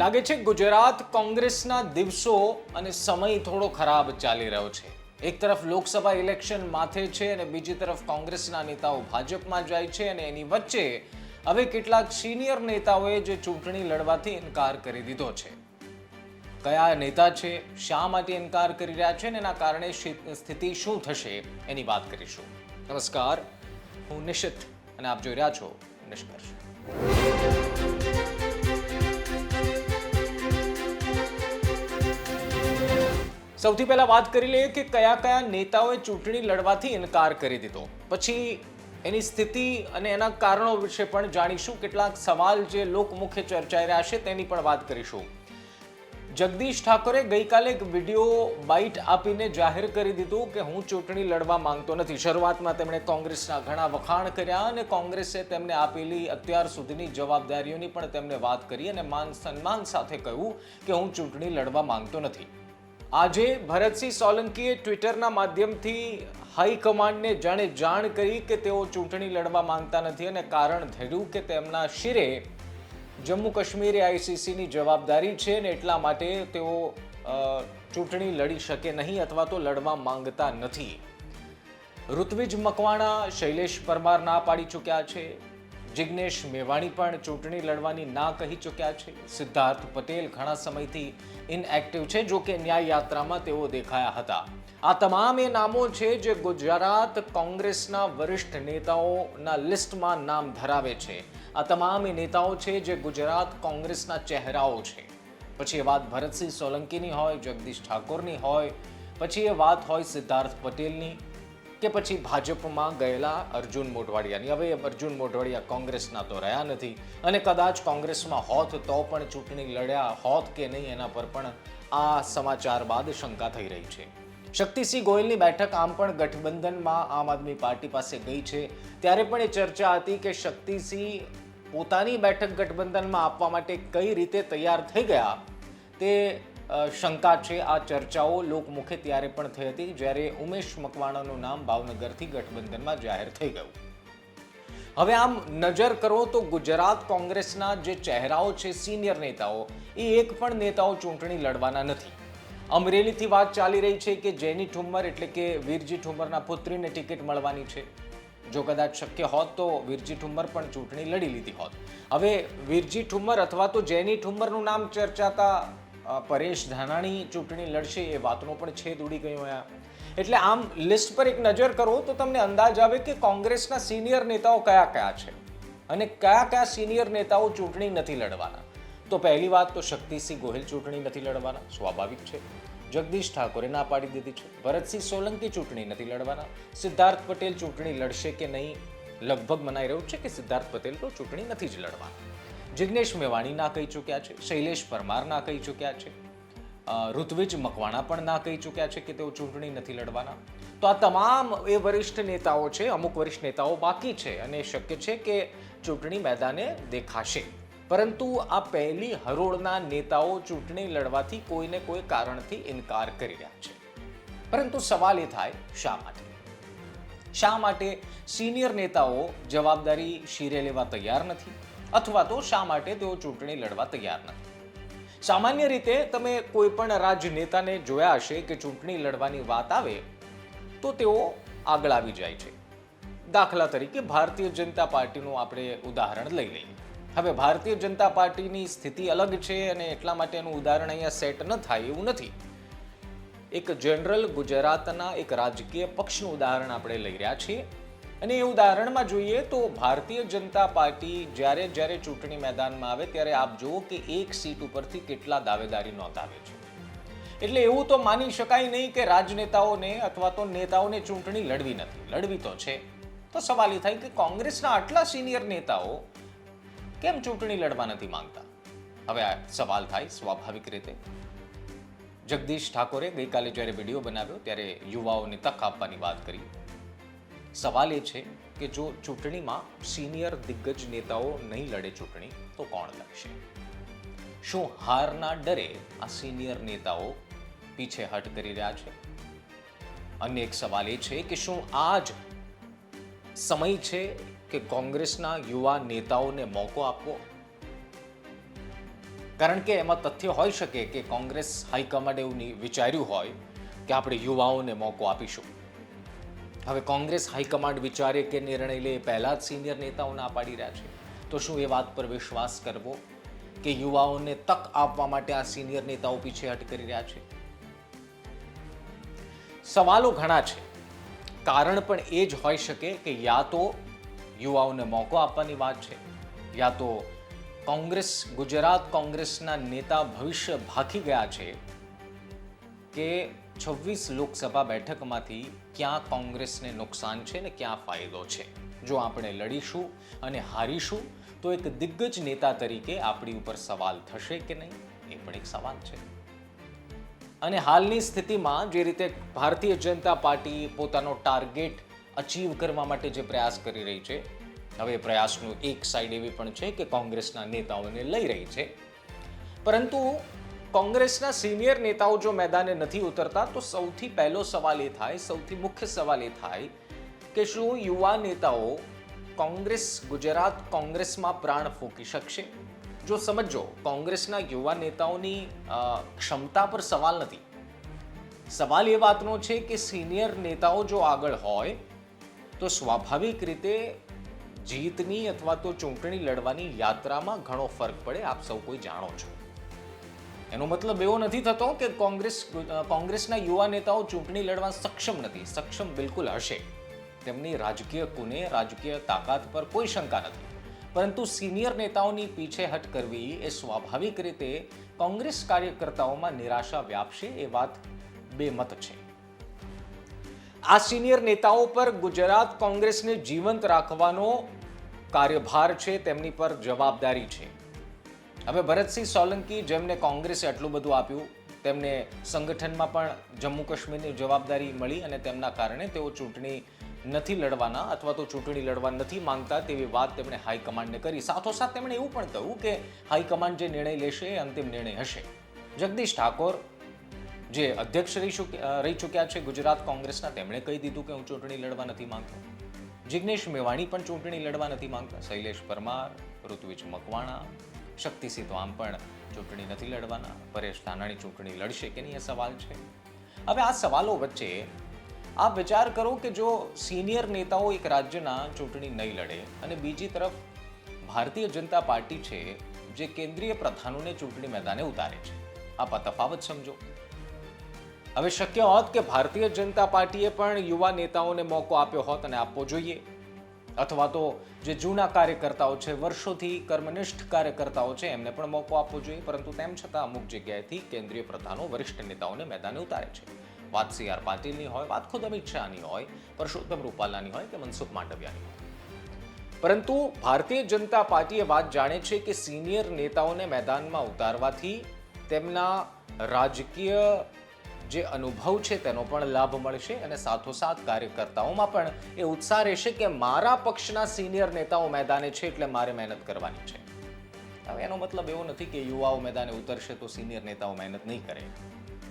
લાગે છે ગુજરાત કોંગ્રેસના દિવસો અને સમય થોડો ખરાબ ચાલી રહ્યો છે. એક તરફ લોકસભા ઇલેક્શન માથે છે અને બીજી તરફ કોંગ્રેસના નેતાઓ ભાજપમાં જાય છે અને એની વચ્ચે હવે કેટલાક સિનિયર નેતાઓએ જે ચૂંટણી લડવાથી ઇનકાર કરી દીધો છે. કયા નેતા છે, શા માટે ઇનકાર કરી રહ્યા છે અને એના કારણે સ્થિતિ શું થશે એની વાત કરીશું. નમસ્કાર, હું નિશિત અને આપ જોઈ રહ્યા છો નિષ્કર્ષ. સૌથી પહેલા વાત કરી લઈએ કે કયા કયા નેતાઓએ ચૂંટણી લડવાથી ઇનકાર કરી દીધો. પછી એની સ્થિતિ અને એના કારણો વિશે પણ જાણીશું. કેટલાક સવાલ જે લોકમુખે ચર્ચાઈ રહ્યા છે તેની પણ વાત કરીશું. જગદીશ ઠાકોરે ગઈકાલે એક વીડિયો બાઇટ આપીને જાહેર કરી દીધું કે હું ચૂંટણી લડવા માંગતો નથી. શરૂઆતમાં તેમણે કોંગ્રેસના ઘણા વખાણ કર્યા અને કોંગ્રેસે તેમને આપેલી અત્યાર સુધીની જવાબદારીઓની પણ તેમને વાત કરી અને માન સન્માન સાથે કહ્યું કે હું ચૂંટણી લડવા માંગતો નથી. આજે ભરતસિંહ સોલંકીએ ટ્વિટરના માધ્યમથી હાઈકમાન્ડને જાણે જાણ કરી કે તેઓ ચૂંટણી લડવા માંગતા નથી અને કારણ ધર્યું કે તેમના શિરે જમ્મુ કાશ્મીર આઈસીસીની જવાબદારી છે ને એટલા માટે તેઓ ચૂંટણી લડી શકે નહીં અથવા તો લડવા માંગતા નથી. ઋત્વિજ મકવાણા, શૈલેષ પરમાર ના પાડી ચૂક્યા છે. જિગ્નેશ મેવાણી પણ ચૂંટણી લડવાની ના કહી ચૂક્યા છે. સિદ્ધાર્થ પટેલ ઘણા સમયથી ઇનએક્ટિવ છે, જો કે ન્યાય યાત્રામાં તેઓ દેખાયા હતા. આ તમામ એ નામો છે જે ગુજરાત કોંગ્રેસના વરિષ્ઠ નેતાઓના લિસ્ટમાં નામ ધરાવે છે. આ તમામ એ નેતાઓ છે જે ગુજરાત કોંગ્રેસના ચહેરાઓ છે. પછી એ વાત ભરતસિંહ સોલંકીની હોય, જગદીશ ઠાકોરની હોય, પછી એ વાત હોય સિદ્ધાર્થ પટેલની. કે પછી ભાજપમાં ગયેલા અર્જુન મોઢવાડિયાની. હવે અર્જુન મોઢવાડિયા કોંગ્રેસના તો રહ્યા નથી. અને કદાચ કોંગ્રેસમાં હોત તો પણ ચૂંટણી લડ્યા હોત કે નહીં એના પર પણ આ સમાચાર બાદ શંકા થઈ રહી છે. શક્તિસિંહ ગોયલની બેઠક આમ પણ ગઠબંધનમાં આમ આદમી પાર્ટી પાસે ગઈ છે. ત્યારે પણ એ ચર્ચા હતી કે શક્તિસિંહ પોતાની બેઠક ગઠબંધનમાં આપવા માટે કઈ રીતે તૈયાર થઈ ગયા તે શંકા છે આ ચર્ચાઓ લોકમુખે ત્યારે પણ થઈ હતી જ્યારે ઉમેશ મકવાણાનું નામ ભાવનગરથી ગઠબંધનમાં જાહેર થઈ ગયું. હવે આમ નજર કરો તો ગુજરાત કોંગ્રેસના જે ચહેરાઓ છે સિનિયર નેતાઓ, એ એક પણ નેતાઓ ચૂંટણી લડવાના નથી. અમરેલીથી વાત ચાલી રહી છે કે જેની ઠુમ્મર એટલે કે વીરજી ઠુમ્મરના પુત્રીને ટિકિટ મળવાની છે. જો કદાચ શક્ય હોત તો વીરજી ઠુમ્મર પણ ચૂંટણી લડી લીધી હોત. હવે વીરજી ઠુમ્મર અથવા તો જેની ઠુમ્મરનું નામ ચર્ચાતા પરેશ ધાનાણી ચૂંટણી લડશે એ વાતનો પણ છેદ ઉડી ગયો અહીંયા એટલે આમ લિસ્ટ પર એક નજર કરો તો તમને અંદાજ આવે કે કોંગ્રેસના સિનિયર નેતાઓ કયા કયા છે અને કયા કયા સિનિયર નેતાઓ ચૂંટણી નથી લડવાના. તો પહેલી વાત તો શક્તિસિંહ ગોહિલ ચૂંટણી નથી લડવાના, સ્વાભાવિક છે. જગદીશ ઠાકોરે ના પાડી દીધી છે. ભરતસિંહ સોલંકી ચૂંટણી નથી લડવાના. સિદ્ધાર્થ પટેલ ચૂંટણી લડશે કે નહીં, લગભગ મનાઈ રહ્યું છે કે સિદ્ધાર્થ પટેલ તો ચૂંટણી નથી જ લડવાના. જિગ્નેશ મેવાણી ના કહી ચૂક્યા છે, શૈલેષ પરમાર ના કહી ચૂક્યા છે ઋત્વિજ મકવાણા પણ ના કહી ચૂક્યા છે કે તેઓ ચૂંટણી નથી લડવાના. તો આ તમામ એ વરિષ્ઠ નેતાઓ છે, અમુક વરિષ્ઠ નેતાઓ બાકી છે અને શક્ય છે કે ચૂંટણી મેદાને દેખાશે. પરંતુ આ પહેલી હરોળના નેતાઓ ચૂંટણી લડવાથી કોઈને કોઈ કારણથી ઇનકાર કરી રહ્યા છે. પરંતુ સવાલ એ થાય, શા માટે? શા માટે સિનિયર નેતાઓ જવાબદારી શીરે લેવા તૈયાર નથી? અથવા તો શા માટે તેઓ ચૂંટણી લડવા તૈયાર નથી? સામાન્ય રીતે તમે કોઈ પણ રાજનેતાને જોયા હશે કે ચૂંટણી લડવાની વાત આવે, તો તેઓ આગળ આવી જાય છે. દાખલા તરીકે ભારતીય જનતા પાર્ટીનું આપણે ઉદાહરણ લઈ લઈએ. હવે ભારતીય જનતા પાર્ટીની સ્થિતિ અલગ છે અને એટલા માટે એનું ઉદાહરણ અહીંયા સેટ ન થાય એવું નથી. એક જનરલ ગુજરાતના એક રાજકીય પક્ષનું ઉદાહરણ આપણે લઈ રહ્યા છીએ. અને એ ઉદાહરણમાં જોઈએ તો ભારતીય જનતા પાર્ટી જ્યારે જ્યારે ચૂંટણી મેદાનમાં આવે ત્યારે આપ જુઓ કે એક સીટ ઉપરથી કેટલા દાવેદારી નોંધાવે છે. એટલે એવું તો માની શકાય નહીં કે રાજનેતાઓને અથવા તો નેતાઓને ચૂંટણી લડવી નથી. લડવી તો છે. તો સવાલ એ થાય કે કોંગ્રેસના આટલા સિનિયર નેતાઓ કેમ ચૂંટણી લડવા નથી માંગતા? હવે આ સવાલ થાય સ્વાભાવિક રીતે. જગદીશ ઠાકોરે ગઈકાલે જ્યારે વીડિયો બનાવ્યો ત્યારે યુવાઓને તક આપવાની વાત કરી. સવાલ એ છે કે જો ચૂંટણીમાં સિનિયર દિગ્ગજ નેતાઓ નહીં લડે ચૂંટણી, તો કોણ લડશે? શું હારના ડરે આ સિનિયર નેતાઓ પીછેહટ કરી રહ્યા છે? અન્ય એક સવાલ એ છે કે શું આ જ સમય છે કે કોંગ્રેસના યુવા નેતાઓને મોકો આપવો? કારણ કે એમાં તથ્ય હોઈ શકે કે કોંગ્રેસ હાઈકમાન્ડ એવું વિચાર્યું હોય કે આપણે યુવાઓને મોકો આપીશું. હવે કોંગ્રેસ હાઈકમાન્ડ વિચારે કે નિર્ણય લે પહેલા જ સિનિયર નેતાઓ ના પાડી રહ્યા છે. તો શું એ વાત પર વિશ્વાસ કરવો કે યુવાઓને તક આપવા માટે આ સિનિયર નેતાઓ પીછેહટ કરી રહ્યા છે? સવાલો ઘણા છે. કારણ પણ એ જ હોઈ શકે કે યા તો યુવાઓને મોકો આપવાની વાત છે, યા તો કોંગ્રેસ, ગુજરાત કોંગ્રેસના નેતા ભવિષ્ય ભાખી ગયા છે કે છવ્વીસ લોકસભા બેઠકમાંથી ક્યાં કોંગ્રેસને નુકસાન છે ને ક્યાં ફાયદો છે? જો આપણે લડીશું અને હારીશું, તો એક દિગ્ગજ નેતા તરીકે આપણી ઉપર સવાલ થશે કે નહીં? એ પણ એક સવાલ છે. અને હાલની સ્થિતિમાં જે રીતે ભારતીય જનતા પાર્ટી પોતાનો ટાર્ગેટ અચીવ કરવા માટે જે પ્રયાસ કરી રહી છે, હવે પ્રયાસનું એક સાઈડ એવી પણ છે કે કોંગ્રેસના નેતાઓને લઈ રહી છે. પરંતુ કોંગ્રેસના સિનિયર નેતાઓ જો મેદાને નથી ઉતરતા, તો સૌથી પહેલો સવાલ એ થાય, સૌથી મુખ્ય સવાલ એ થાય કે શું યુવા નેતાઓ કોંગ્રેસ, ગુજરાત કોંગ્રેસમાં પ્રાણ ફૂંકી શકશે? જો સમજો, કોંગ્રેસના યુવા નેતાઓની ક્ષમતા પર સવાલ નથી. સવાલ એ વાતનો છે કે સિનિયર નેતાઓ જો આગળ હોય, તો સ્વાભાવિક રીતે જીતની અથવા તો ચૂંટણી લડવાની યાત્રામાં ઘણો ફરક પડે, આપ સૌ કોઈ જાણો છો. એનો મતલબ એવો નથી થતો કે કોંગ્રેસ, કોંગ્રેસના યુવા નેતાઓ ચૂંટણી લડવા સક્ષમ નથી. સક્ષમ બિલકુલ હશે. તેમની રાજકીય કુને, રાજકીય તાકાત પર કોઈ શંકા નથી. પરંતુ સિનિયર નેતાઓની પીછેહટ કરવી એ સ્વાભાવિક રીતે કોંગ્રેસ કાર્યકર્તાઓમાં નિરાશા વ્યાપશે એ વાત બેમત છે. આ સિનિયર નેતાઓ પર ગુજરાત કોંગ્રેસને જીવંત રાખવાનો કાર્યભાર છે, તેમની પર જવાબદારી છે. હવે ભરતસિંહ સોલંકી જેમને કોંગ્રેસે આટલું બધું આપ્યું, તેમને સંગઠનમાં પણ જમ્મુ કાશ્મીરની જવાબદારી મળી અને તેમના કારણે તેઓ ચૂંટણી નથી લડવાના અથવા તો ચૂંટણી લડવા નથી માંગતા તેવી વાત તેમણે હાઈકમાન્ડને કરી. સાથોસાથ તેમણે એવું પણ કહ્યું કે હાઈકમાન્ડ જે નિર્ણય લેશે એ અંતિમ નિર્ણય હશે. જગદીશ ઠાકોર જે અધ્યક્ષ રહી રહી ચૂક્યા છે ગુજરાત કોંગ્રેસના, તેમણે કહી દીધું કે હું ચૂંટણી લડવા નથી માંગતો. જિગ્નેશ મેવાણી પણ ચૂંટણી લડવા નથી માંગતા. શૈલેષ પરમાર, ઋત્વિજ મકવાણા શક્તિસિંહ તો આમ પણ ચૂંટણી નથી લડવાના, પરેશ ધાનાણી ચૂંટણી લડશે કે નહીં એ સવાલ છે? હવે આ સવાલો વચ્ચે આપ વિચાર કરો કે જો સિનિયર નેતાઓ એક રાજ્યના ચૂંટણી નહીં લડે અને બીજી તરફ ભારતીય જનતા પાર્ટી છે જે કેન્દ્રીય પ્રધાનોને ચૂંટણી મેદાને ઉતારે છે. આપ આ તફાવત સમજો. હવે શક્ય હોત કે ભારતીય જનતા પાર્ટીએ પણ યુવા નેતાઓને મોકો આપ્યો હોત અને આપવો જોઈએ. અથવા તો જે જૂના કાર્યકર્તાઓ છે, વર્ષોથી કર્મનિષ્ઠ કાર્યકર્તાઓ છે, એમને પણ મોકો આપવો જોઈએ. પરંતુ તેમ છતાં અમુક જગ્યાએથી કેન્દ્રીય પ્રધાનો, વરિષ્ઠ નેતાઓને મેદાને ઉતારે છે. વાત સી આર પાટીલની હોય, વાત ખુદ અમિત શાહની હોય, પરસોત્તમ રૂપાલાની હોય કે મનસુખ માંડવિયાની હોય. પરંતુ ભારતીય જનતા પાર્ટીએ વાત જાણે છે કે સિનિયર નેતાઓને મેદાનમાં ઉતારવાથી તેમના રાજકીય જે અનુભવ છે તેનો પણ લાભ મળશે અને સાથોસાથ કાર્યકર્તાઓમાં પણ એ ઉત્સાહ રહેશે કે મારા પક્ષના સિનિયર નેતાઓ મેદાને છે એટલે મારે મહેનત કરવાની છે. હવે એનો મતલબ એવો નથી કે યુવાઓ મેદાને ઉતરશે તો સિનિયર નેતાઓ મહેનત નહીં કરે.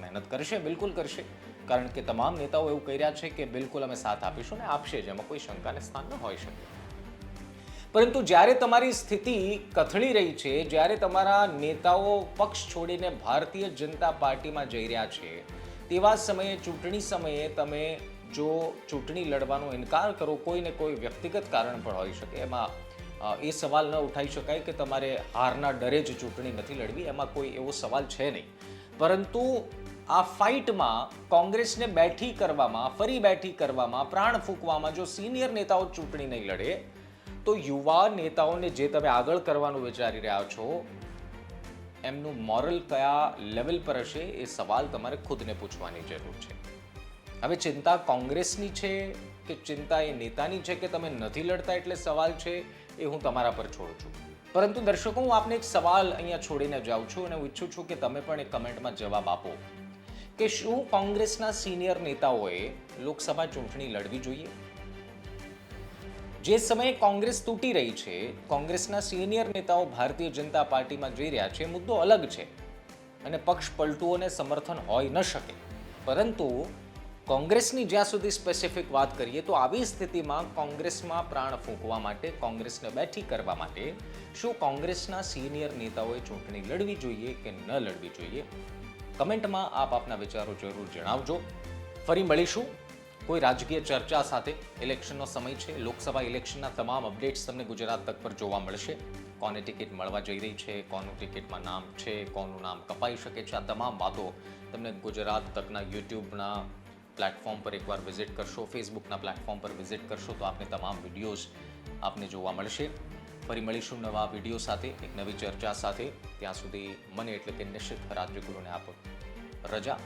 મહેનત કરશે, બિલકુલ કરશે. કારણ કે તમામ નેતાઓ એવું કહી રહ્યા છે કે બિલકુલ અમે સાથ આપીશું ને આપશે જ, એમાં કોઈ શંકાને સ્થાન ન હોઈ શકે. પરંતુ જ્યારે તમારી સ્થિતિ કથળી રહી છે, જ્યારે તમારા નેતાઓ પક્ષ છોડીને ભારતીય જનતા પાર્ટીમાં જઈ રહ્યા છે તેવા સમયે, ચૂંટણી સમયે તમે જો ચૂંટણી લડવાનો ઇનકાર કરો, કોઈને કોઈ વ્યક્તિગત કારણ પણ હોઈ શકે. એમાં એ સવાલ ન ઉઠાવી શકાય કે તમારે હારના ડરે જ ચૂંટણી નથી લડવી, એમાં કોઈ એવો સવાલ છે નહીં. પરંતુ આ ફાઇટમાં કોંગ્રેસને બેઠી કરવામાં, ફરી બેઠી કરવામાં, પ્રાણ ફૂંકવામાં જો સિનિયર નેતાઓ ચૂંટણી નહીં લડે, તો યુવા નેતાઓને જે તમે આગળ કરવાનું વિચારી રહ્યા છો એમનું મોરલ કયા લેવલ પર હશે એ સવાલ તમારે ખુદને પૂછવાની જરૂર છે. હવે ચિંતા કોંગ્રેસની છે કે ચિંતા એ નેતાની છે કે તમે નથી લડતા એટલે સવાલ છે એ હું તમારા પર છોડું છું. પરંતુ દર્શકો, હું આપને એક સવાલ અહીંયા છોડીને જાઉં છું અને હું ઈચ્છું છું કે તમે પણ એક કમેન્ટમાં જવાબ આપો કે શું કોંગ્રેસના સિનિયર નેતાઓએ લોકસભા ચૂંટણી લડવી જોઈએ? જે સમયે કોંગ્રેસ તૂટી રહી છે, કોંગ્રેસના સિનિયર નેતાઓ ભારતીય જનતા પાર્ટીમાં જઈ રહ્યા છે, મુદ્દો અલગ છે. અને પક્ષ પલટુઓને સમર્થન હોઈ ન શકે. પરંતુ કોંગ્રેસની જ્યાં સુધી સ્પેસિફિક વાત કરીએ, તો આવી સ્થિતિમાં કોંગ્રેસમાં પ્રાણ ફૂંકવા માટે, કોંગ્રેસને બેઠી કરવા માટે શું કોંગ્રેસના સિનિયર નેતાઓએ ચૂંટણી લડવી જોઈએ કે ન લડવી જોઈએ? કમેન્ટમાં આપ આપના વિચારો જરૂર જણાવજો. ફરી મળીશું. કોઈ રાજકીય ચર્ચા સાથે ઇલેક્શનનો સમય છે. લોકસભા ઇલેક્શનના તમામ અપડેટ્સ તમને ગુજરાત તક પર જોવા મળશે. કોને ટિકિટ મળવા જઈ રહી છે, કોનું ટિકિટમાં નામ છે, કોનું નામ કપાઈ શકે છે, આ તમામ વાતો તમને ગુજરાત તકના યુટ્યુબના પ્લેટફોર્મ પર એકવાર વિઝિટ કરશો, ફેસબુકના પ્લેટફોર્મ પર વિઝિટ કરશો તો આપને તમામ વિડીયોઝ આપને જોવા મળશે. ફરી મળીશું નવા વીડિયો સાથે, એક નવી ચર્ચા સાથે. ત્યાં સુધી મને એટલે કે નિશ્ચિત રાજ્યગુરુને આપો. રજા.